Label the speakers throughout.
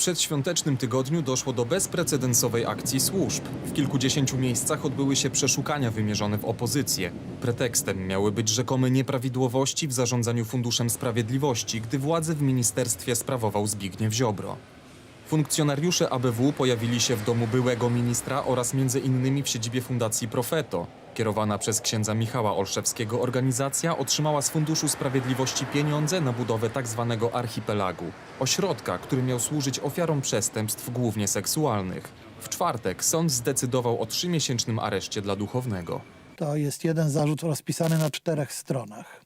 Speaker 1: przedświątecznym tygodniu doszło do bezprecedensowej akcji służb. W kilkudziesięciu miejscach odbyły się przeszukania wymierzone w opozycję. Pretekstem miały być rzekome nieprawidłowości w zarządzaniu Funduszem Sprawiedliwości, gdy władzę w ministerstwie sprawował Zbigniew Ziobro. Funkcjonariusze ABW pojawili się w domu byłego ministra oraz między innymi w siedzibie Fundacji Profeto. Kierowana przez księdza Michała Olszewskiego organizacja otrzymała z Funduszu Sprawiedliwości pieniądze na budowę tzw. archipelagu, ośrodka, który miał służyć ofiarom przestępstw głównie seksualnych. W czwartek sąd zdecydował o trzymiesięcznym areszcie dla duchownego.
Speaker 2: To jest jeden zarzut rozpisany na czterech stronach,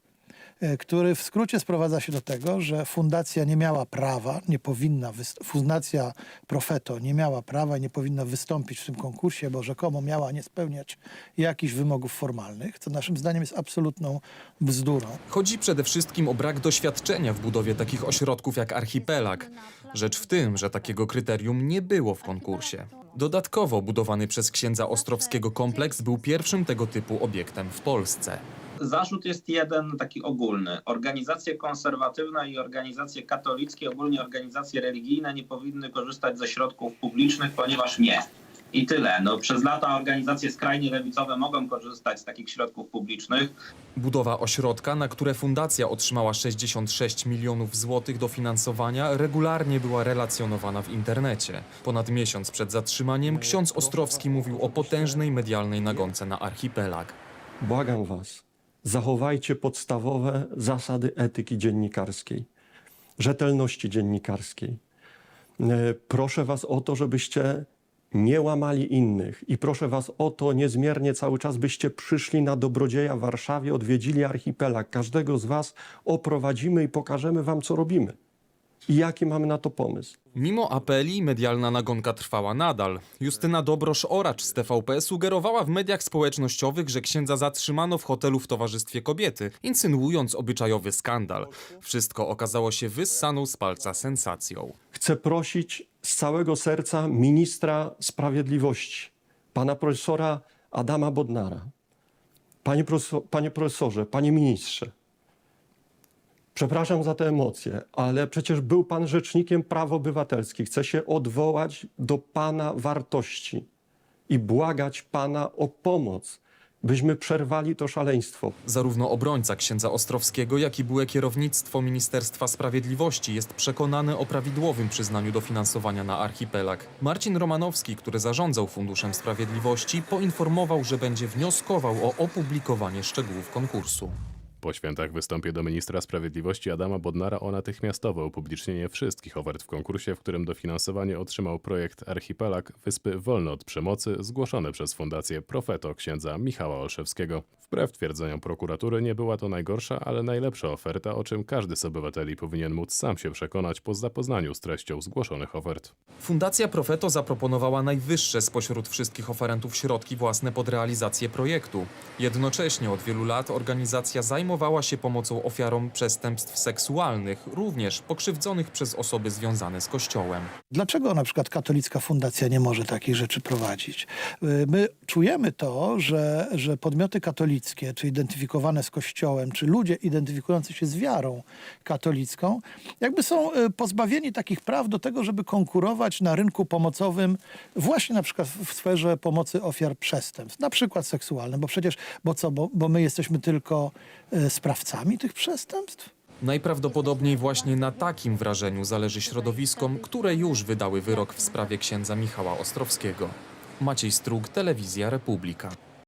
Speaker 2: który w skrócie sprowadza się do tego, że fundacja nie miała prawa, nie powinna, fundacja Profeto nie miała prawa i nie powinna wystąpić w tym konkursie, bo rzekomo miała nie spełniać jakichś wymogów formalnych, co naszym zdaniem jest absolutną bzdurą.
Speaker 1: Chodzi przede wszystkim o brak doświadczenia w budowie takich ośrodków jak archipelag. Rzecz w tym, że takiego kryterium nie było w konkursie. Dodatkowo budowany przez księdza Ostrowskiego kompleks był pierwszym tego typu obiektem w Polsce.
Speaker 3: Zarzut jest jeden taki ogólny. Organizacje konserwatywne i organizacje katolickie, ogólnie organizacje religijne nie powinny korzystać ze środków publicznych, ponieważ nie. I tyle. No, przez lata organizacje skrajnie lewicowe mogą korzystać z takich środków publicznych.
Speaker 1: Budowa ośrodka, na które fundacja otrzymała 66 milionów złotych dofinansowania, regularnie była relacjonowana w internecie. Ponad miesiąc przed zatrzymaniem ksiądz Ostrowski mówił o potężnej medialnej nagonce na archipelag.
Speaker 4: Błagam Was, zachowajcie podstawowe zasady etyki dziennikarskiej, rzetelności dziennikarskiej. E, Proszę Was o to, żebyście nie łamali innych i proszę Was o to niezmiernie cały czas, byście przyszli na Dobrodzieja w Warszawie, odwiedzili archipelag. Każdego z Was oprowadzimy i pokażemy Wam, co robimy i jaki mamy na to pomysł.
Speaker 1: Mimo apeli medialna nagonka trwała nadal. Justyna Dobrosz-Oracz z TVP sugerowała w mediach społecznościowych, że księdza zatrzymano w hotelu w towarzystwie kobiety, insynuując obyczajowy skandal. Wszystko okazało się wyssaną z palca sensacją.
Speaker 4: Chcę prosić z całego serca ministra sprawiedliwości, pana profesora Adama Bodnara. Panie, profesor, panie profesorze, panie ministrze, przepraszam za te emocje, ale przecież był pan rzecznikiem praw obywatelskich. Chcę się odwołać do pana wartości i błagać pana o pomoc, byśmy przerwali to szaleństwo.
Speaker 1: Zarówno obrońca księdza Ostrowskiego, jak i byłe kierownictwo Ministerstwa Sprawiedliwości jest przekonany o prawidłowym przyznaniu dofinansowania na archipelag. Marcin Romanowski, który zarządzał Funduszem Sprawiedliwości, poinformował, że będzie wnioskował o opublikowanie szczegółów konkursu.
Speaker 5: Po świętach wystąpię do ministra sprawiedliwości Adama Bodnara o natychmiastowe upublicznienie wszystkich ofert w konkursie, w którym dofinansowanie otrzymał projekt Archipelag Wyspy Wolne od Przemocy, zgłoszony przez Fundację Profeto księdza Michała Olszewskiego. Wbrew twierdzeniom prokuratury nie była to najgorsza, ale najlepsza oferta, o czym każdy z obywateli powinien móc sam się przekonać po zapoznaniu z treścią zgłoszonych ofert.
Speaker 1: Fundacja Profeto zaproponowała najwyższe spośród wszystkich oferentów środki własne pod realizację projektu. Jednocześnie od wielu lat organizacja zajmowała się pomocą ofiarom przestępstw seksualnych, również pokrzywdzonych przez osoby związane z Kościołem.
Speaker 2: Dlaczego na przykład katolicka fundacja nie może takich rzeczy prowadzić? Y, My czujemy to, że, że podmioty katolickie, czy identyfikowane z Kościołem, czy ludzie identyfikujący się z wiarą katolicką, jakby są y, pozbawieni takich praw do tego, żeby konkurować na rynku pomocowym właśnie na przykład w sferze pomocy ofiar przestępstw, na przykład seksualnym, bo przecież, bo co, bo, bo my jesteśmy tylko y, sprawcami tych przestępstw?
Speaker 1: Najprawdopodobniej właśnie na takim wrażeniu zależy środowiskom, które już wydały wyrok w sprawie księdza Michała Ostrowskiego. Maciej Strug, Telewizja Republika.